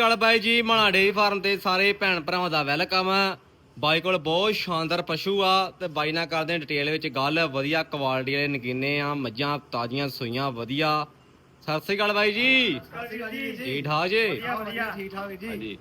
ਸ਼੍ਰੀ ਅਕਾਲ ਬਾਈ ਜੀ ਮਾਣਾ dairy farm ਤੇ ਸਾਰੇ ਭੈਣ ਭਰਾਵਾਂ ਦਾ ਵੈਲਕਮ। ਬਾਈ ਕੋਲ ਬਹੁਤ ਸ਼ਾਨਦਾਰ ਪਸ਼ੂ ਆ ਤੇ ਬਾਈ ਨਾਲ ਕਰਦੇ ਡਿਟੇਲ ਵਿੱਚ ਗੱਲ। ਵਧੀਆ ਕੁਆਲਿਟੀ ਵਾਲੇ ਨਗੀਨੇ ਆ ਮੱਝਾਂ ਤਾਜ਼ੀਆਂ ਸੂਈਆਂ ਵਧੀਆ। ਸਤਿ ਸ਼੍ਰੀ ਅਕਾਲ ਬਾਈ ਜੀ। ਠੀਕ ਠਾਕ ਜੀ? ਠੀਕ ਠਾਕ ਜੀ। ਹਾਂਜੀ।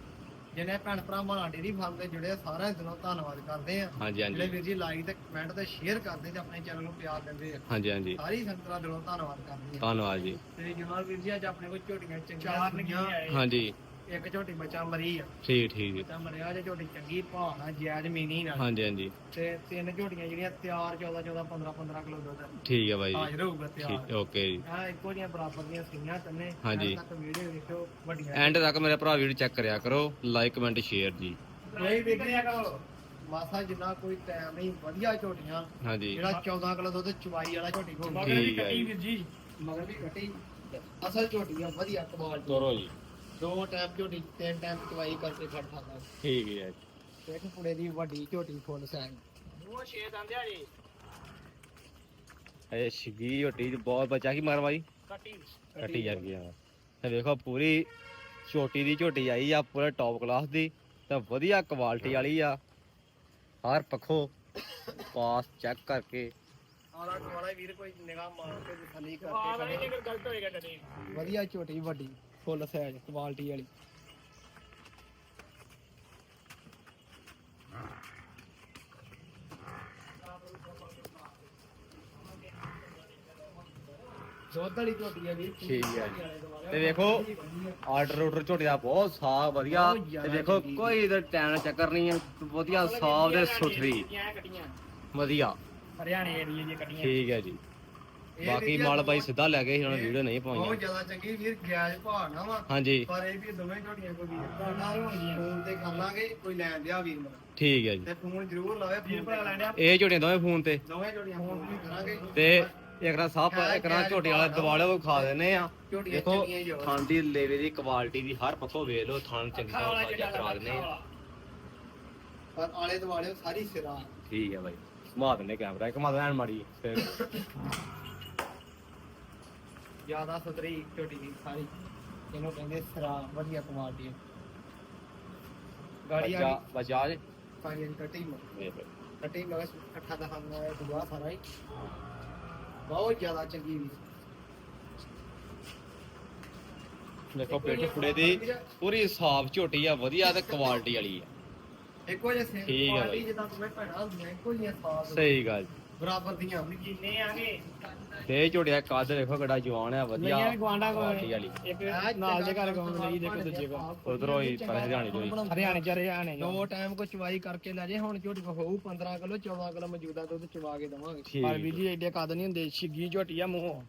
ਜਿਹਨੇ ਭੈਣ ਭਰਾ ਮਾਣਾ ਡੇਰੀ ਫਾਰਮ ਤੇ ਜੁੜੇ ਸਾਰਿਆਂ ਦਿਨੋਂ ਧੰਨਵਾਦ ਕਰਦੇ ਆ ਹਾਂਜੀ ਜਿਹੜੇ ਹਾਂਜੀ ਵੀਰ ਜੀ ਲਾਈਕ ਤੇ ਕਮੈਂਟ ਤੇ ਸ਼ੇਅਰ ਕਰਦੇ ਤੇ ਆਪਣੇ ਚੈਨਲ ਨੂੰ ਪਿਆਰ ਦਿੰਦੇ ਆ। ਹਾਂਜੀ ਹਾਂਜੀ। ਸਾਰੀ ਸੰਗਤਾਂ ਦਿਲੋਂ ਧੰਨਵਾਦ ਕਰਦੇ ਆ ਧੰਨਵਾਦ ਜੀ। ਤੇ ਜਮਾਲ ਵੀਰ ਜੀ ਅੱਜ ਆਪਣੇ ਕੋਲ ਝੋਟੀਆਂ ਚੰਗੀਆਂ ਹਾਂਜੀ। ਇੱਕ ਝੋਟੀ ਬੱਚਾ ਮਰੀ ਆ। ਠੀਕ ਠੀਕ। ਜੀ ਬੱਚਾ ਮਰਿਆ ਜੇ ਝੋਟੀ ਚੰਗੀ ਭਾਣਾ ਜਾਇਜ਼ ਮੀਨੀ ਨਾਲ। ਹਾਂਜੀ ਹਾਂਜੀ। ਤੇ ਤਿੰਨ ਝੋਟੀਆਂ ਜਿਹੜੀਆਂ ਤਿਆਰ 14 14 15 15 ਕਿਲੋ ਦੁੱਧ ਠੀਕ ਹੈ ਬਾਈ ਜੀ। ਹਾਜ਼ਰ ਹੋਊਗਾ ਤਿਆਰ। ਠੀਕ ਓਕੇ ਜੀ। ਆ ਇੱਕੋ ਜਿਹੀਆਂ ਬਰਾਬਰ ਦੀਆਂ ਸੀਆਂ ਤੰਨੇ। ਹਾਂਜੀ। ਤੱਕ ਵੀਡੀਓ ਦੇਖਿਓ ਵੱਡੀਆਂ। ਐਂਡ ਤੱਕ ਮੇਰੇ ਭਰਾ ਵੀਡੀਓ ਚੈੱਕ ਕਰਿਆ ਕਰੋ ਲਾਈਕ ਕਮੈਂਟ ਸ਼ੇਅਰ ਜੀ। ਨਹੀਂ ਵੇਖਿਆ ਕਰੋ। ਮਾਸਾ ਜਿੰਨਾ ਕੋਈ ਟਾਈਮ ਨਹੀਂ ਵਧੀਆ ਝੋਟੀਆਂ। ਹਾਂਜੀ। ਜਿਹੜਾ 14 ਕਿਲੋ ਦੁੱਧ ਚਵਾਈ ਵਾਲਾ ਝੋਟੀ ਕੋਲ ਠੀਕ ਹੈ ਜੀ। ਵੀਰ ਜੀ ਮਗਰ ਵੀ ਕੱਟੀ। ਅਸਲ ਝੋਟੀ ਆ ਵਧੀਆ ਕਮਾਲ ਦੀ ਤੋਰੋ ਜੀ। ਦੋ ਟਾਈਮ ਝੋਟੀ ਤਿੰਨ ਟਾਈਮ ਚਵਾਈ ਕਰਕੇ ਫੜ ਖਾਂਦਾ। ਠੀਕ ਹੈ। ਇੱਕ ਪੁੜੇ ਦੀ ਵੱਡੀ ਝੋਟੀ ਫੁੱਲ ਸੈਨ। ਉਹ ਛੇ ਦੰਦੇ ਆ ਜੀ। ਇਹ ਸ਼ਗੀ ਝੋਟੀ ਬਹੁਤ ਬੱਚਾ ਕੀ ਮਾਰ ਬਾਈ। ਕੱਟੀ। ਕੱਟੀ ਜਾ ਗਿਆ ਤੇ ਵੇਖੋ ਪੂਰੀ ਛੋਟੀ ਦੀ ਝੋਟੀ ਆਈ ਆ ਪੂਰੇ ਟੌਪ ਕਲਾਸ ਦੀ। ਤੇ ਵਧੀਆ ਕੁਆਲਿਟੀ ਵਾਲੀ ਆ। ਹਰ ਪੱਖੋਂ ਪਾਸ ਚੈੱਕ ਕਰਕੇ। ਆਲਾ ਦੁਆਲਾ ਵੀਰ ਕੋਈ ਨਿਗਾਹ ਮਾਰ ਕੇ ਥੱਲੀ ਕਰਕੇ ਨਹੀਂ ਗਲਤ ਹੋਏਗਾ ਕਦੇ ਵਧੀਆ ਝੋਟੀ ਵੱਡੀ। ਫੁੱਲ ਸਾਈਜ਼ ਕੁਆਲਿਟੀ ਵਾਲੀ। ਦੁੱਧ ਵਾਲੀ ਝੋਟੀ ਆ ਵੀਰ। ਠੀਕ ਹੈ ਜੀ। ਤੇ ਵੇਖੋ ਆਰਡਰ ਆਰਡਰ ਝੋਟੀ ਦਾ ਬਹੁਤ ਸਾਫ਼ ਵਧੀਆ। ਬਹੁਤ ਜ਼ਿਆਦਾ ਤੇ ਵੇਖੋ ਚੰਗੀ। ਕੋਈ ਇਧਰ ਟੈਨ ਚੱਕਰ ਨਹੀਂ ਹੈ। ਵਧੀਆ ਸਾਫ਼ ਤੇ ਸੁਥਰੀ। ਵਧੀਆ। ਹਰਿਆਣੇ ਏਰੀਏ ਦੀਆਂ ਕੱਟੀਆਂ। ਠੀਕ ਹੈ ਜੀ। ਬਾਕੀ ਮਾਲ ਬਾਈ ਸਿੱਧਾ ਲੈ ਗਏ ਸੀ ਉਹਨਾਂ ਵੀਡੀਓ ਨਹੀਂ ਬਹੁਤ ਪਾਈਆਂ ਜ਼ਿਆਦਾ ਚੰਗੀ ਵੀਰ ਗਿਆਜ ਭਾਣਾ ਵਾ। ਹਾਂਜੀ। ਪਰ ਇਹ ਵੀ ਦੋਵੇਂ ਝੋਟੀਆਂ ਕੋਈ ਵੀਰ ਭਰਾ ਹੋਣਗੀਆਂ। ਫੋਨ ਤੇ ਕਰ ਲਾਂਗੇ ਕੋਈ ਲੈਣ ਦਿਆ ਵੀਰ ਮੇਰਾ ਠੀਕ ਹੈ ਜੀ। ਤੇ ਫੋਨ ਜ਼ਰੂਰ ਲਾਵੇ ਫੋਨ ਭਰਾ ਲੈਣ ਇਹ ਝੋਟੀਆਂ ਦੋਵੇਂ ਫੋਨ ਤੇ। ਦੋਵੇਂ ਝੋਟੀਆਂ ਫੋਨ ਵੀ ਕਰਾਂਗੇ। ਤੇ ਇੱਕ ਨਾ ਸਾਹ ਇੱਕ ਨਾ ਝੋਟੀ ਵਾਲਾ ਦਿਵਾਲੇ ਉਹ ਖਾ ਦਿੰਦੇ ਆ। ਦੇਖੋ ਥਣ ਦੀ ਲੇਵੇ ਦੀ ਕੁਆਲਿਟੀ ਦੀ ਹਰ ਪੱਖੋਂ ਵੇਖ ਲਓ ਥਣ ਚੰਗੀ ਤਰ੍ਹਾਂ ਕਰਾ ਦਿੰਦੇ ਆ। ਪਰ ਆਲੇ ਦੁਆਲੇ ਸਾਰੀ ਸਿਰਾ। ਠੀਕ ਹੈ ਬਾਈ। ਘੁਮਾ ਦਿੰਦੇ ਕੈਮਰਾ ਇੱਕ ਘੁਮਾ ਦੇਣ ਮਾੜੀ ਫਿਰ। ਜ਼ਿਆਦਾ ਸੁਧਰੀ ਝੋਟੀ ਦੀ ਸਾਰੀ। ਇਹਨੂੰ ਕਹਿੰਦੇ ਸਿਰਾ ਵਧੀਆ ਕੁਆਲਿਟੀ ਹੈ ਗਾੜੀ ਆ ਬਜਾਜ? ਦੀ ਕੱਟੀ ਮ- ਵੇਖ ਲਓ। ਕੱਟੀ ਮਗਰ ਇਕੱਠਾ ਦਾ ਹੰਨਾ ਹੈ ਦੁਆ ਸਾਰਾ ਹੀ। ਬਹੁਤ ਜ਼ਿਆਦਾ ਚੰਗੀ ਵੀ। ਦੇਖੋ ਪੇਟ ਫੁੜੇ ਦੀ ਪੂਰੀ ਸਾਫ਼ ਝੋਟੀ ਆ ਵਧੀਆ ਤੇ ਕੁਆਲਿਟੀ ਵਾਲੀ ਆ। ਇੱਕੋ ਜਿਹੇ ਸੇਮ ਠੀਕ ਹੈ ਕੁਆਲਿਟੀ ਬਾਈ। ਜਿੱਦਾਂ ਤੁਮੇ ਭੈਣਾ ਹੁੰਦੀਆਂ ਇੱਕੋ ਜਿਹੀਆਂ ਸਾਫ਼। ਸਹੀ ਗੱਲ। ਬਰਾਬਰ ਦੀਆਂ ਜਿੰਨੇ ਆਗੇ। ਤੇ ਝੋਟੀਆ ਕੱਦ ਦੇਖੋ ਕਿਹੜਾ ਜਵਾਨ ਆ ਵਧੀਆ। ਨਹੀਂ, ਕੋਲ ਕੁਆਲਿਟੀ ਵਾਲੀ ਇੱਕ ਨਾਲ ਦੇ ਘਰ ਕੋਲ ਲਈ ਦੇਖੋ ਦੂਜੇ ਕੋਲ। ਉਧਰੋਂ ਹੀ ਪਰ ਹਰਿਆਣੇ ਤੋਂ ਹੀ। ਹਰਿਆਣੇ ਚ ਹਰਿਆਣੇ ਦੋ ਟਾਈਮ ਕੋ ਚਵਾਈ ਕਰਕੇ ਲੈ ਜੇ ਹੁਣ ਝੋਟੀ ਕੋ ਹੋਊ 15 ਕਿਲੋ 14 ਕਿਲੋ ਮੌਜੂਦਾ ਦੁੱਧ ਚਵਾ ਕੇ ਦਵਾਂਗੇ। ਪਰ ਵੀ ਜੀ ਐਡੇ ਕੱਦ ਨਹੀਂ ਹੁੰਦੇ ਛਿੱਗੀ ਝੋਟੀ ਆ ਮੂੰਹ।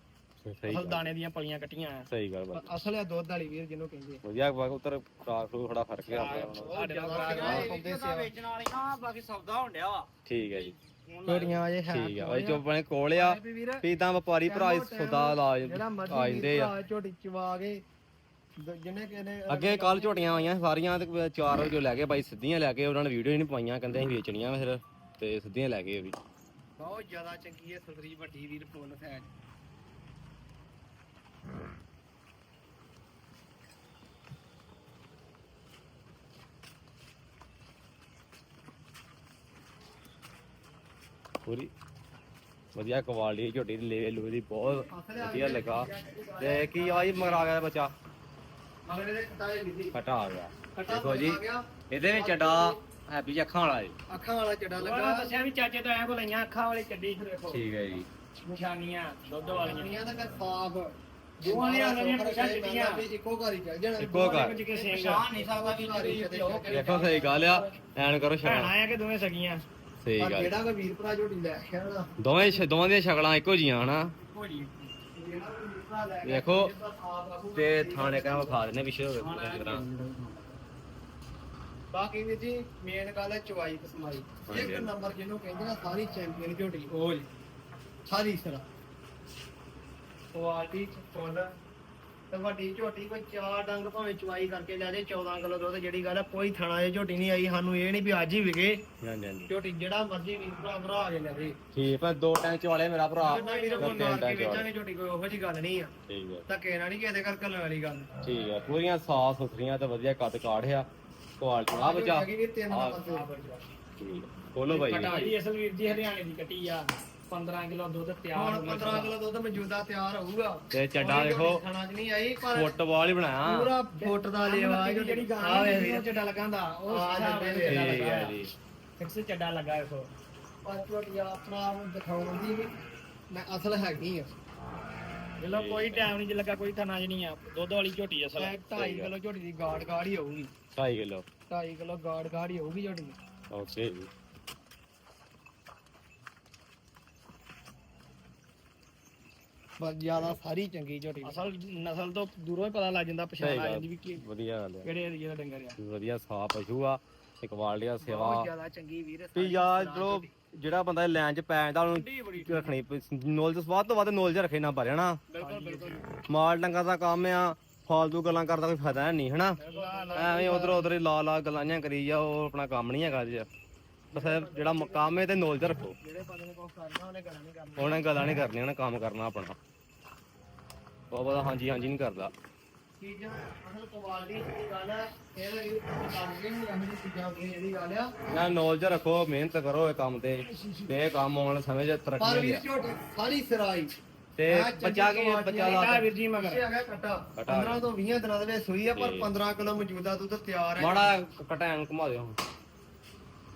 ਸਹੀ ਅਸਲ ਗੱਲ ਦਾਣੇ ਦੀਆਂ ਪਲੀਆਂ ਕੱਟੀਆਂ ਆ। ਸਹੀ ਗੱਲ ਬਾਈ ਪਰ ਅਸਲ ਆ ਦੁੱਧ ਵਾਲੀ ਵੀਰ ਜਿਹਨੂੰ ਕਹਿੰਦੇ ਆ। ਵਧੀਆ ਬਾਈ ਉਤਰ ਖਰਾਕ ਨੂੰ ਥੋੜਾ ਫ਼ਰਕ ਹੁਣ। ਸਾਡੇ ਨਾਲ ਪਾਉਂਦੇ ਵੇਚਣ ਵਾਲੀਆਂ ਬਾਕੀ ਸੌਦਾ ਹੋਣ ਡਿਆ ਵਾ। ਠੀਕ ਹੈ ਜੀ। ਝੋਟੀਆਂ ਅਜੇ ਹੈ ਠੀਕ ਆ ਬਾਈ ਜੋ ਆਪਣੇ ਕੋਲ ਆ। ਵੀ ਵੀਰ ਵੀ ਤਾਂ ਵਪਾਰੀ ਭਰਾ ਹੀ ਸੌਦਾ ਲਾ ਜਿਹੜਾ ਆ ਮਰਜ਼ੀ ਜਾਂਦੇ ਆ। ਭਰਾ ਝੋਟੀ ਚਵਾ ਕੇ ਦ- ਜਿਹਨੇ ਕਹਿੰਦੇ ਅੱਗੇ ਕੱਲ ਝੋਟੀਆਂ ਆਈਆਂ ਸਾਰੀਆਂ ਤੇ ਚਾਰ ਵਜੇ ਲੈ ਕੇ ਬਾਈ ਸਿੱਧੀਆਂ ਲੈ ਕੇ ਉਹਨਾਂ ਨੇ ਵੀਡੀਓ ਨਹੀਂ ਪਾਈਆਂ ਕਹਿੰਦੇ ਅਸੀਂ ਵੇਚਣੀਆਂ ਫਿਰ ਤੇ ਸਿੱਧੀਆਂ ਲੈ ਕੇ ਉਹ ਵੀ। ਬਹੁਤ ਜ਼ਿਆਦਾ ਚੰਗੀ ਹੈ ਸੁਥਰੀ ਵੱਡੀ ਵੀਰ ਫੁੱਲ ਫੈਨ। ਪੂਰੀ। ਵਧੀਆ ਕੁਆਲਿਟੀ ਦੀ ਝੋਟੀ ਦੀ ਲੈ ਲੂ ਦੀ ਬਹੁਤ ਵਧੀਆ ਲੱਗਾ। ਤੇ ਕੀ ਆ ਜੀ ਮਗਰ ਆ ਗਿਆ ਬੱਚਾ। ਮਗਰ ਦੇ ਕਟਾਏ ਲਿਖੀ ਘਟਾ ਆ ਗਿਆ। ਕਟਾ ਦੇਖੋ ਜੀ ਇਹਦੇ ਵਿੱਚ ਚੱਡਾ ਹੈਪੀ ਜੀ ਅੱਖਾਂ ਵਾਲਾ ਜੀ। ਅੱਖਾਂ ਵਾਲਾ ਚੱਡਾ ਲੱਗਾ। ਦੱਸਿਆ ਵੀ ਚਾਚੇ ਤੋਂ ਐ ਕੋ ਲਈਆਂ ਅੱਖਾਂ ਵਾਲੀ ਚੱਡੀ ਫਿਰ ਦੇਖੋ। ਠੀਕ ਹੈ ਜੀ। ਨਿਸ਼ਾਨੀਆਂ ਦੁੱਧ ਵਾਲੀਆਂ। ਦਾ ਸਾਫ਼ ਦੋਵਾਂ ਦੀਆਂ ਦੀਆਂ ਪੁੱਛਾਂ ਚਿੱਟੀਆਂ। ਇੱਕੋ ਘਰ ਹੀ ਚੱਲ ਜਾਣਾ। ਇੱਕੋ ਘਰ। ਦੇਖੋ ਸਹੀ ਗੱਲ ਆ ਐਨ ਕਰੋ ਭੈਣਾਂ ਸ਼ਕਲਾਂ ਆ ਕਿ ਦੋਵੇਂ ਸਗੀਆਂ। ਸਹੀ ਪਰ ਗੱਲ। ਜਿਹੜਾ ਕੋਈ ਵੀਰ ਭਰਾ ਝੋਟੀ ਲੈ ਕੇ ਆਣਾ ਦੋਵੇਂ ਸ਼- ਦੋਵਾਂ ਦੀਆਂ ਸ਼ਕਲਾਂ ਇੱਕੋ ਜੀਆਂ ਹਨਾ। ਭੋਜੀ ਜਿਹੜਾ ਕੋਈ ਵੀਰ ਭਰਾ ਲੈ ਕੇ ਦੇਖੋ, ਆਵੇ, ਜਿਹਦਾ ਸਾਫ਼ ਆਖੂ, ਤੇ ਥਾਣੇ ਕਾ ਵਿਖਾ ਦਿੰਦੇ ਪਿੱਛੇ ਹੋਵੇ ਪੂਰੀ ਤਰ੍ਹਾਂ ਬਾਕੀ ਵੀ ਜੀ ਮੇਨ ਗੱਲ ਹੈ ਚਵਾਈ ਕਸਮਾਈ। ਹਾਂਜੀ। ਇੱਕ ਨੰਬਰ ਜਿਹਨੂੰ ਕਹਿੰਦੇ ਨਾ ਸਾਰੀ ਚੈਂਪੀਅਨ ਝੋਟੀ। ਉਹ ਜੀ। ਸਾਰੀ ਸਰਾ। ਕੁਆਲਿਟੀ ਚ ਫੁੱਲ ਤੇ ਵੱਡੀ ਝੋਟੀ ਕੋਈ ਚਾਰ ਡੰਗ ਭਾਵੇਂ ਚਵਾਈ ਕਰਕੇ ਲੈ ਜੇ 14 ਕਿਲੋ ਦੁੱਧ ਜਿਹੜੀ ਗੱਲ ਆ ਕੋਈ ਥਣਾ ਇਹ ਝੋਟੀ ਨਹੀਂ ਆਈ ਸਾਨੂੰ ਇਹ ਨਹੀਂ ਵੀ ਅੱਜ ਹੀ ਵਿਗੇ ਹਾਂਜੀ ਹਾਂਜੀ। ਝੋਟੀ ਜਿਹੜਾ ਮਰਜ਼ੀ ਵੀਰ ਭਰਾ ਭਰਾ ਆ ਕੇ ਲੈ ਜੇ ਠੀਕ ਹੈ ਦੋ ਟਾਈਮ ਚਵਾਲੇ ਮੇਰਾ ਭਰਾ। ਜਿੰਨਾ ਕੇ ਚਵਾਲੇ ਵੇਚਾਂਗੇ ਝੋਟੀ ਕੋਈ ਉਹੋ ਜੀ ਗੱਲ ਨਹੀਂ ਆ। ਠੀਕ ਹੈ ਧੱਕੇ ਨਾਲ ਨਹੀਂ ਕਿਸੇ ਦੇ ਘਰ ਕੱਲਣ ਵਾਲੀ ਗੱਲ। ਠੀਕ ਹੈ ਪੂਰੀਆਂ ਸਾਫ਼ ਸੁਥਰੀਆਂ ਤੇ ਵਧੀਆ ਕੱਦ ਕਾਠਿਆ ਕੁਆਲਿਟੀ ਆ ਬਚਾ। ਠੀਕ ਹੈ ਖੋਲੋ ਜੀ। ਕਟਾਈ ਅਸਲ ਵੀਰ ਜੀ ਹਰਿਆਣੇ ਦੀ ਕੱਟੀ ਆ। 15 ਕਿਲੋ ਦੁੱਧ ਤਿਆਰ ਹੁਣ ਹੋ 15 ਕਿਲੋ ਦੁੱਧ ਮੌਜੂਦਾ ਤਿਆਰ ਹੋਊਗਾ। ਤੇ ਚੱਡਾ ਕੋਈ ਦੇਖੋ ਥਣਾ 'ਚ ਨਹੀਂ ਆਈ ਪਰ ਫੁੱਟਬਾਲ ਹੀ ਬਣਾਇਆ। ਪੂਰਾ ਫੁੱਟ ਦਾ ਲੇਵਾ ਜਿਹੜੀ ਜਿਹੜੀ ਗਾਂ ਆ ਵੇ ਚੱਡਾ ਲਗਾਂਦਾ ਉਹ ਆ ਨਾਲ ਜਿਹੜੇ ਚੱਡਾ ਠੀਕ ਹੈ ਲੱਗਾ ਜੀ। ਫਿਕਸ ਚੱਡਾ ਲੱਗਾ ਦੇਖੋ ਪਰ ਝੋਟੀ ਆਪਣਾ ਆਪ ਨੂੰ ਦਿਖਾਉਣ ਦੀ ਵੀ ਮੈਂ ਅਸਲ ਹੈਗੀ ਆ। ਜਦੋਂ ਕੋਈ ਟਾਈਮ ਨਹੀਂ ਲੱਗਾ ਕੋਈ ਥਾਣਾ ਨਹੀਂ ਆ। ਦੁੱਧ ਵਾਲੀ ਝੋਟੀ ਅਸਲ। 2.5 ਕਿਲੋ ਝੋਟੀ ਦੀ ਗਾੜ ਗਾੜ ਹੀ ਹੋਊਗੀ 2.5 ਕਿਲੋ। 2.5 ਕਿਲੋ ਗਾੜ ਗਾੜ ਹੀ ਹੋਊਗੀ ਝੋਟੀ ਓਕੇ ਜੀ। ਬਸ ਜ਼ਿਆਦਾ ਸਾਰੀ ਚੰਗੀ ਝੋਟੀ। ਅਸਲ ਨਸਲ ਤੋਂ ਦੂਰੋਂ ਹੀ ਪਤਾ ਲੱਗ ਜਾਂਦਾ ਪਛਾਣ ਆ। ਜਾਂਦੀ ਵੀ ਕਿ ਵਧੀਆ ਗੱਲ ਹੈ ਕਿਹੜੇ ਏਰੀਆ ਦਾ ਡੰਗਰ ਆ। ਵਧੀਆ ਸਾਫ਼ ਪਸ਼ੂ ਆ ਤੇ ਕੁਆਲਿਟੀ ਆ ਬਹੁਤ ਸੇਵਾ ਜ਼ਿਆਦਾ ਚੰਗੀ ਵੀਰ ਵੀ ਯਾਰ ਚਲੋ ਜਿਹੜਾ ਬੰਦਾ ਲੈਣ ਚ ਪੈ ਜਾਂਦਾ ਉਹਨੂੰ ਵੱਡੀ ਬੜੀ ਰੱਖਣੀ ਨੌਲੇਜ ਵੱਧ ਤੋਂ ਵੱਧ ਨੌਲੇਜ ਰੱਖੇ ਨਾ ਭਰੇ ਨਾ ਬਿਲਕੁਲ ਬਿਲਕੁਲ। ਮਾਲ ਡੰਗਰ ਦਾ ਕੰਮ ਆ ਫਾਲਤੂ ਗੱਲਾਂ ਕਰਦਾ ਕੋਈ ਫਾਇਦਾ ਨਹੀਂ ਹਨਾ? ਐਵੇਂ ਉਧਰ ਉਧਰ ਹੀ ਲਾ ਲਾ ਗੱਲਾਂ ਕਰੀ ਜਾ ਉਹ ਆਪਣਾ ਕੰਮ ਨਹੀਂ ਹੈਗਾ ਜੀ ਬਸ ਇਹ ਜਿਹੜਾ ਮ- ਕੰਮ ਹੈ ਤੇ ਨੌਲੇਜ ਰੱਖੋ। ਜਿਹੜੇ ਬੰਦੇ ਨੇ ਕੁਝ ਕਰਨਾ ਉਹਨੇ ਗੱਲਾਂ ਨਹੀਂ ਕਰਨਾ ਉਹਨੇ ਗੱਲਾਂ ਨਹੀਂ ਕਰਨੀਆਂ ਉਹਨੇ ਕੰਮ ਕਰਨਾ ਆਪਣਾ। ਉਹ ਬਦਾ ਹਾਂਜੀ ਹਾਂਜੀ ਨਹੀਂ ਕਰਦਾ। ਚੀਜ਼ਾਂ ਅਸਲ ਕੁਆਲਿਟੀ ਦੀ ਗੱਲ ਹੈ ਇਹਦੇ ਵੀ ਕੰਮ ਨਹੀਂ ਹੁੰਦੀ ਚੀਜ਼ਾਂ ਆਪਣੀ ਜਿਹੜੀ ਗੱਲ ਆ ਨਾ ਨੌਲੇਜ ਰੱਖੋ ਮਿਹਨਤ ਕਰੋ ਇਹ ਕੰਮ ਤੇ। ਤੇ ਇਹ ਕੰਮ ਆਉਣ ਸਮੇਂ 'ਚ ਪਰ ਤਰੱਕੀ ਵੀਰ ਹੈ ਝੋਟੀ ਸਾਰੀ ਸਿਰਾਈ ਤੇ ਆਹ ਚੰਗੀ ਬੱਚਾ ਕੀ ਬੱਚਾ ਆ ਵੀਰ ਜੀ ਮਗਰ। ਇਹ ਹੈਗਾ ਕਟਾ ਕਟਾ। 15 ਤੋਂ 20 ਦਿਨਾਂ ਦੇ ਵਿੱਚ ਸੂਈ ਆ ਪਰ ਠੀਕ। 15 ਕਿਲੋ ਮੌਜੂਦਾ ਦੁੱਧ ਤਿਆਰ ਹੈ। ਮਾੜਾ ਕਟੈਨ ਘੁਮਾ ਦਿਓ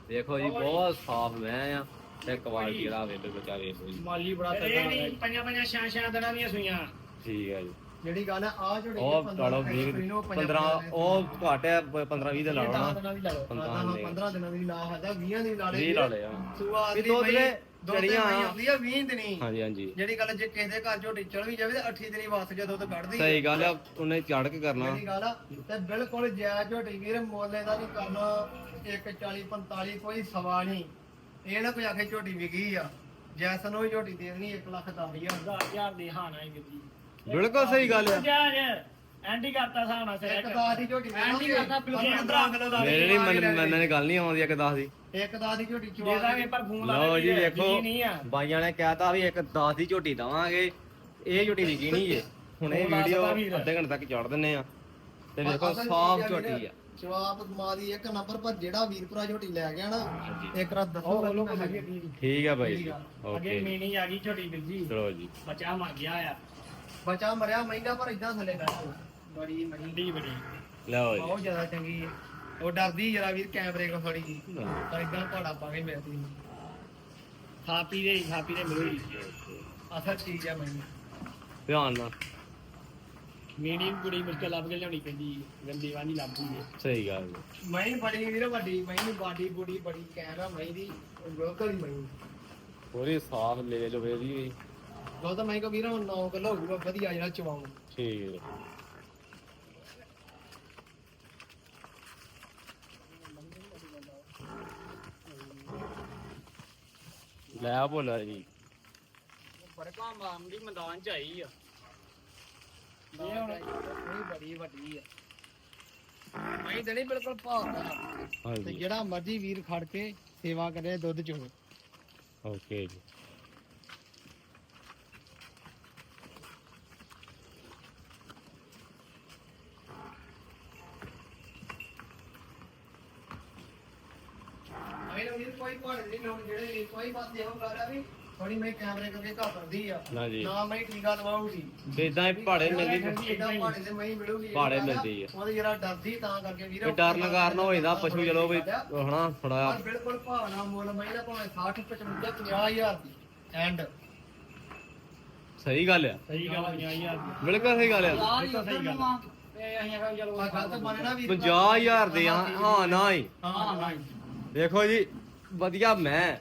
ਦੇਖੋ ਜੀ ਬਹੁਤ ਸਾਫ਼ ਮੈਂ ਆ ਤੇ ਕੁਆਲਿਟੀ ਜਿਹੜਾ ਵੇਲੇ ਬੱਚਾ ਵੇਖੋ ਜੀ ਮਾਲੀ ਬੜਾ ਇਹ ਤਗੜਾ ਨਹੀਂ ਹੈ। ਪੰਜਾਂ ਪੰਜਾਂ ਛਾਂ ਛਾਂ ਦਿਨਾਂ ਦੀਆਂ ਸੂਈਆਂ। ਠੀਕ ਹੈ ਜੀ। ਜਿਹੜੀ ਗੱਲ ਹੈ ਆ ਝੋਟੀ ਉਹ ਲਾੜੋ 15 ਉਹ ਘੱਟ ਹੈ 15 20 ਦੇ ਲਾੜੋ ਨਾ ਦਿਨਾਂ ਦੀ ਲਾ ਲਓ। 15 ਦੇ 15 ਦਿਨਾਂ ਦੀ ਲਾ ਹਦਾ 20 ਦੀ ਲਾ 20 ਲਾ ਲਿਆ ਸੂਆ ਵੀ ਦੀ ਦੁੱਧ ਦੇ ਜੜੀਆਂ ਜੜੀਆਂ ਆਉਂਦੀ ਆ। 20 ਦਿਨੀ। ਹਾਂਜੀ ਹਾਂਜੀ। ਜਿਹੜੀ ਗੱਲ ਜੇ ਕਿਸੇ ਦੇ ਘਰ ਝੋਟੀ ਚਲ ਵੀ ਜਾਵੇ ਤੇ 8 ਦਿਨੀ ਵਾਸਤ ਜਦੋਂ ਦੁੱਧ ਕੱਢਦੀ ਸਹੀ ਗੱਲ ਆ ਉਹਨੇ ਚੜ ਕੇ ਕਰਨਾ। ਜਿਹੜੀ ਗੱਲ ਆ ਤੇ ਬਿਲਕੁਲ ਜਾਇਜ਼ ਝੋਟੀ ਵੀਰ ਮੋਲੇ ਦਾ ਨਹੀਂ ਕਰਨਾ 140 45 ਕੋਈ ਸਵਾ ਨਹੀਂ ਇਹ ਨਾ ਕੋਈ ਆਖੇ ਝੋਟੀ ਵਿਕੀ ਆ। ਜੈਸਨ ਨੂੰ ਵੀ ਝੋਟੀ ਦੇ ਦੇਣੀ 1 ਲੱਖ 10 ਹਜ਼ਾਰ। 10000 ਦੀ ਹਾਨਾ ਹੀ ਬਿਲਕੁਲ ਸਹੀ ਗੱਲ ਆ। ਜਾ ਐਂਟੀ ਕਰਤਾ ਸਾਹਣਾ ਸਿਰ ਇੱਕ ਦਸ ਦੀ ਝੋਟੀ ਐਂਟੀ ਕਰਤਾ ਬਿਲਕੁਲ 15 ਕਿਲੋ ਦਾ ਮੇਰੇ ਨਹੀਂ ਮੰਨ- ਮੰਨਣ ਦੀ ਗੱਲ ਨਹੀਂ ਆਉਂਦੀ ਇੱਕ 10 ਦੀ। ਇੱਕ ਦਸ ਦੀ ਝੋਟੀ ਦੇ ਚਵਾ ਦਾਂਗੇ ਪਰ ਫੋਨ ਲਾ ਲਓ ਜੀ ਕੇ ਵੇਖੋ। ਨਹੀਂ ਆ। ਬਾਈਆਂ ਨੇ ਕਹਿਤਾ ਵੀ ਇੱਕ 10 ਦੀ ਝੋਟੀ ਦਵਾਂਗੇ। ਇਹ ਝੋਟੀ ਵਿਕੀ ਨਹੀਂ ਜੇ। ਹੁਣ ਇਹ ਉਹ ਦੱਸਦਾ ਵੀਡੀਓ ਵੀਰ। ਅੱਧੇ ਘੰਟੇ ਤੱਕ ਚੜ ਦਿੰਨੇ ਆ। ਤੇ ਵੇਖੋ ਅਸਲ ਸਾਫ਼ ਚੀਜ਼ ਆ ਝੋਟੀ ਵੀਰ, ਆ ਜਵਾਬ ਮਾਂ ਦੀ ਇੱਕ ਨੰਬਰ ਪਰ ਜਿਹੜਾ ਵੀਰਪੁਰਾ ਝੋਟੀ ਲੈ ਗਿਆ ਨਾ ਇੱਕ ਰਾਤ ਦੱਸੋ। ਠੀਕ ਆ ਬਾਈ ਜੀ। ਠੀਕ ਆ। ਅੱਗੇ ਓਕੇ। ਮੀਨੀ ਆ ਗਈ ਛੋਟੀ ਵੀਰ ਜੀ। ਚਲੋ ਜੀ। ਬੱਚਾ ਮਰ ਗਿਆ ਆ। ਬੱਚਾ ਮਰਿਆ ਮਹਿੰਗਾ ਪਰ ਇਦਾਂ ਥੱਲੇ ਬੈਠਾ। ਬੜੀ ਮਹਿੰਗੀ ਢੀ ਬੜੀ। ਲਓ ਜੀ ਬਹੁਤ ਜ਼ਿਆਦਾ ਚੰਗੀ ਹੈ। ਉਹ ਡਰਦੀ ਜਰਾ ਵੀਰ ਕੈਮਰੇ ਕੋ ਫੜੀ ਜੀ ਤਾਂ ਇਦਾਂ ਪਹਾੜਾ ਪਾ ਕੇ ਮਿਲਦੀ ਥਾਪੀ ਦੇ ਥਾਪੀ ਦੇ ਮਿਲੂਗੀ ਅਸਲ ਚੀਜ਼ ਹੈ ਮੈਨੂੰ। ਧਿਆਨ ਨਾਲ। ਮੀਨੀ ਕੁੜੀ ਮੁਸ਼ਕਲ ਲੱਭ ਕੇ ਲਿਆਉਣੀ ਪੈਂਦੀ ਗੰਦੀ ਵਾਂਦੀ ਲੱਭਦੀ ਏ ਸਹੀ ਗੱਲ ਹੈ। ਮੈਂ ਬੜੀ ਵੀਰ ਵੱਡੀ ਮੈਂ ਬਾਡੀ ਬੁੜੀ ਬੜੀ ਕੈਮਰਾ ਮੈਂ ਦੀ। ਲੋਕਲ ਹੀ ਮੈਂ ਪੂਰੀ ਸਾਫ਼ ਲੈ ਲੋ ਵੇ ਦੀ ਦੁੱਧ ਮੈਂ ਕੋ ਵੀਰ 9 ਕਿਲੋ ਹੋਊਗਾ ਵਧੀਆ ਜਿਹੜਾ ਚਵਾਉਂ। ਠੀਕ ਹੈ। ਲੈ ਬੋਲਾ ਜੀ। ਫਰਕਾ ਮਾਮਦੀ ਮੈਦਾਨ ਚ ਆਈ ਆ ਇਹ ਹੁਣ ਇਹ ਬੜੀ ਵੱਡੀ ਆ। ਮੈਂ ਦੇਣੀ ਬਿਲਕੁਲ ਭਾਅ ਦਾ ਤੇ ਹਾਂਜੀ ਜਿਹੜਾ ਮਰਜ਼ੀ ਵੀਰ ਖੜ ਕੇ ਸੇਵਾ ਕਰੇ ਦੁੱਧ ਚੋ। ਓਕੇ ਜੀ ਮੈਂ ਵੀਰ ਕੋਈ ਭਾੜੇ ਨਹੀਂ ਲਾਉਣ ਜਿਹੜੇ ਕੋਈ ਬਾਤ ਇਹੋ ਕਰ ਆ ਵੀ ਥੋੜੀ ਮੈਂ ਕੈਮਰੇ ਕਰਕੇ ਘਾਪਰਦੀ ਆ। ਨਾ ਜੀ। ਨਾ ਮੈਂ ਟੀਕਾ ਲਵਾਉਗੀ ਤੇ ਇਦਾਂ ਹੀ ਪਹਾੜੇ ਮਿਲਦੀ ਇਦਾਂ ਭਾੜੇ ਤੇ ਮੈਂ ਮਿਲੂਗੀ ਭਾੜੇ ਮਿਲਦੀ ਆ। ਉਹਦੇ ਜਿਹੜਾ ਡਰਦੀ ਤਾਂ ਕਰਕੇ ਵੀਰ ਵੀ ਡਰਨ ਕਾਰਨ ਹੋ ਜਾਂਦਾ ਪਸ਼ੂ ਚਲੋ ਵੀ ਹਨਾ ਥੋੜਾ ਪਰ ਬਿਲਕੁਲ ਭਾਣਾ ਮੁੱਲ ਮੈਂ ਦਾ ਭਾਵੇਂ 60 55 50000 ਦੀ। ਐਂਡ। ਸਹੀ ਗੱਲ ਆ। ਸਹੀ ਗੱਲ ਆ ਯਾਰ ਬਿਲਕੁਲ ਸਹੀ ਗੱਲ ਆ। ਬਿਲਕੁਲ ਸਹੀ ਗੱਲ ਆ। ਇਹ ਅਸੀਂ ਆਖਾਂ ਚਲੋ ਆ ਗੱਲ ਤਾਂ ਮੰਨਣਾ ਵੀਰ 50000 ਦੇ ਆ। ਹਾਂ ਨਾ ਹੀ ਹਾਂ ਹਾਂ। ਦੇਖੋ ਜੀ ਵਧੀਆ ਮੈਂ।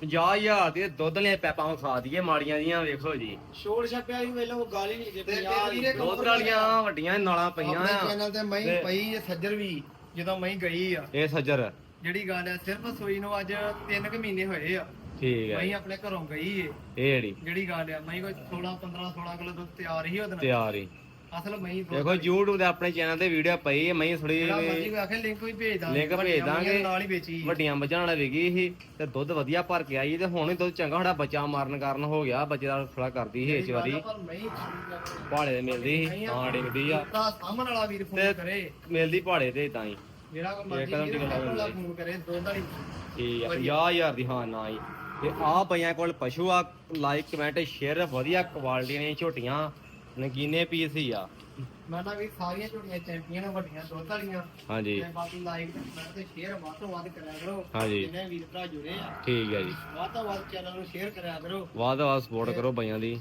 50000 ਦੇ ਦੁੱਧ ਵਾਲੀਆਂ ਪੈਪਾਂ ਖਾ ਦਈਏ ਮਾੜੀਆਂ ਦੀਆਂ ਵੇਖੋ ਜੀ। ਛੋੜ ਛੱਪਿਆ ਵੀ ਵੇਲੇ ਗੱਲ ਹੀ ਨਹੀਂ ਤੇ ਤੇ ਵੀਰੇ ਦੁੱਧ ਵਾਲੀਆਂ ਵੱਡੀਆਂ ਨਾਲਾਂ ਪਈਆਂ ਆਪਣੇ ਆ। ਚੈਨਲ ਤੇ ਮੈਂ ਤੇ- ਪਈ ਇਹ ਸੱਜਰ ਵੀ ਜਦੋਂ ਮੈਂ ਗਈ ਆ। ਇਹ ਸੱਜਰ। ਜਿਹੜੀ ਗੱਲ ਆ ਸਿਰਫ ਸੋਈ ਨੂੰ ਅੱਜ 3 ਕੁ ਮਹੀਨੇ ਹੋਏ ਆ। ਠੀਕ ਹੈ ਮੈਂ ਆਪਣੇ ਘਰੋਂ ਗਈ ਏ। ਇਹ ਜਿਹੜੀ ਜਿਹੜੀ ਗੱਲ ਆ ਮੈਂ ਕੋਈ 16 15 16 ਕਿਲੋ ਦੁੱਧ ਤਿਆਰ ਹੀ ਉਹਦੇ ਨਾਲ। ਤਿਆਰ ਹੀ। ਅਸਲ ਮਈ ਦੇਖੋ YouTube ਦੇ ਆਪਣੇ ਚੈਨਲ ਤੇ ਵੀਡੀਓ ਪਈ ਹੈ ਮੈਂ ਥੋੜੀ ਮਰਜ਼ੀ ਕੋਈ ਆਖੇ ਲਿੰਕ ਵੀ ਭੇਜ ਦਾਂਗੇ ਲਿੰਕ ਭੇਜ ਦਾਂਗੇ। ਨਾਲ ਹੀ ਵੇਚੀ ਵੱਡੀਆਂ ਮੱਝਾਂ ਵਾਲਾ ਵਿਕੀ ਸੀ ਤੇ ਦੁੱਧ ਵਧੀਆ ਭਰ ਕੇ ਆਈ ਤੇ ਹੁਣ ਹੀ ਦੁੱਧ ਚੰਗਾ ਸਾਡਾ ਬੱਚਾ ਮਾਰਨ ਕਾਰਨ ਹੋ ਗਿਆ ਬੱਚੇ ਦਾ ਥੋੜਾ ਕਰਦੀ ਸੀ ਇਸ ਵਾਰੀ। ਮਈ ਪਹਾੜੇ ਤੇ ਮਿਲਦੀ ਹਾਂ ਡਿੱਗਦੀ ਆ। ਸਾਹਮਣ ਵਾਲਾ ਵੀਰ ਫੋਨ ਕਰੇ। ਮਿਲਦੀ ਪਹਾੜੇ ਤੇ ਤਾਂ ਹੀ। ਜਿਹੜਾ ਕੋਈ ਮਰਜ਼ੀ। ਫੋਨ ਕਰੇ ਦੁੱਧ ਵਾਲੀ। ਠੀਕ ਆ 50000 ਦੀ ਹਾਂ ਨਾ ਹੀ। ਤੇ ਆ ਪਈਆਂ ਕੋਲ ਪਸ਼ੂ ਆ ਲਾਈਕ ਕਮੈਂਟ ਸ਼ੇਅਰ ਵਧੀਆ ਕੁਆਲਿਟੀ ਦੀਆਂ ਝੋਟੀਆਂ। ਨਗੀਨੇ ਪੀਸ ਹੀ ਆ। ਮੈਂ ਨਾ ਵੀ ਸਾਰੀਆਂ ਝੋਟੀਆਂ ਚੈਂਪੀਅਨ ਵੱਡੀਆਂ ਦੁੱਧ ਵਾਲੀਆਂ। ਹਾਂਜੀ। ਤੇ ਬਾਕੀ ਲਾਈਕ ਤੇ ਕਮੈਂਟ ਤੇ ਸ਼ੇਅਰ ਵੱਧ ਤੋਂ ਵੱਧ ਕਰਿਆ ਕਰੋ। ਹਾਂਜੀ। ਜਿੰਨੇ ਵੀਰ ਭਰਾ ਜੁੜੇ ਆ। ਠੀਕ ਹੈ ਜੀ। ਵੱਧ ਤੋਂ ਵੱਧ ਚੈਨਲ ਨੂੰ ਸ਼ੇਅਰ ਕਰਿਆ ਕਰੋ। ਵਾਦ ਵਾਦ ਸਪੋਰਟ ਕਰੋ ਬਈਆਂ ਦੀ।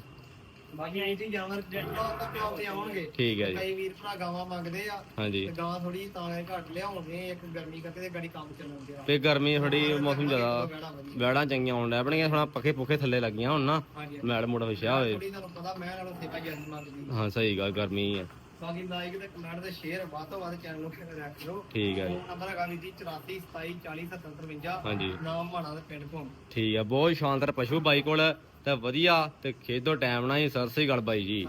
ਬਾਕੀ ਐਂ ਤੇ ਜਾਨਵਰ ਜਿਹੜਾ ਤੱਕ ਆਉਂਦੇ ਆਉਣਗੇ। ਠੀਕ ਹੈ ਜੀ। ਕਈ ਵੀਰ ਭਰਾ ਗਾਵਾਂ ਮੰਗਦੇ ਆ ਹਾਂਜੀ। ਤੇ ਗਾਂ ਥੋੜੀ ਤਾਂ ਘੱਟ ਲਿਆਉਣਗੇ ਇੱਕ ਗਰਮੀ ਕਰਕੇ ਤੇ ਗਾੜੀ ਕੰਮ ਆ ਤੇ ਗਰਮੀ ਥੋੜੀ ਮੌਸਮ ਜ਼ਿਆਦਾ। ਵੈੜਾਂ ਚੰਗੀਆਂ ਆਉਣ ਡੈ ਪਣੀਆਂ ਹੁਣ ਪੱਖੇ ਪੁੱਖੇ ਥੱਲੇ ਲੱਗੀਆਂ ਹੁਣ ਨਾ ਹਾਂਜੀ ਮੈਲ ਮੁੜ ਵਿਛਿਆ ਹੋਏ ਥੋੜੀ ਤੁਹਾਨੂੰ ਪਤਾ ਮੈਂ ਨਾਲੋਂ ਸੇਵਾ ਜ਼ਿਆਦਾ ਮੰਗਦੀ ਹਾਂ ਸਹੀ ਗੱਲ ਗਰਮੀ ਹੈ ਬਾਕੀ ਲਾਈਕ ਤੇ ਕਮੈਂਟ ਤੇ ਸ਼ੇਅਰ ਵੱਧ ਤੋਂ ਵੱਧ ਚੈਨਲ ਨੂੰ ਕਰਿਆ ਕਰੋ ਠੀਕ ਹੈ ਜੀ। ਨੰਬਰ ਹੈਗਾ ਵੀ ਜੀ 84 27 40 77 53 ਹਾਂਜੀ। ਨਾਮ ਮਾਣਾ ਦੇ ਪਿੰਡ ਭੋਂ ਠੀਕ ਆ ਬਹੁਤ ਸ਼ਾਨਦਾਰ ਪਸ਼ੂ ਬਾਈ ਕੋਲ। ਤੇ ਵਧੀਆ ਤੇ ਖੇਡੋ ਟਾਈਮ ਨਾਲ ਹੀ ਸਤਿ ਸ੍ਰੀ ਅਕਾਲ ਬਾਈ ਜੀ।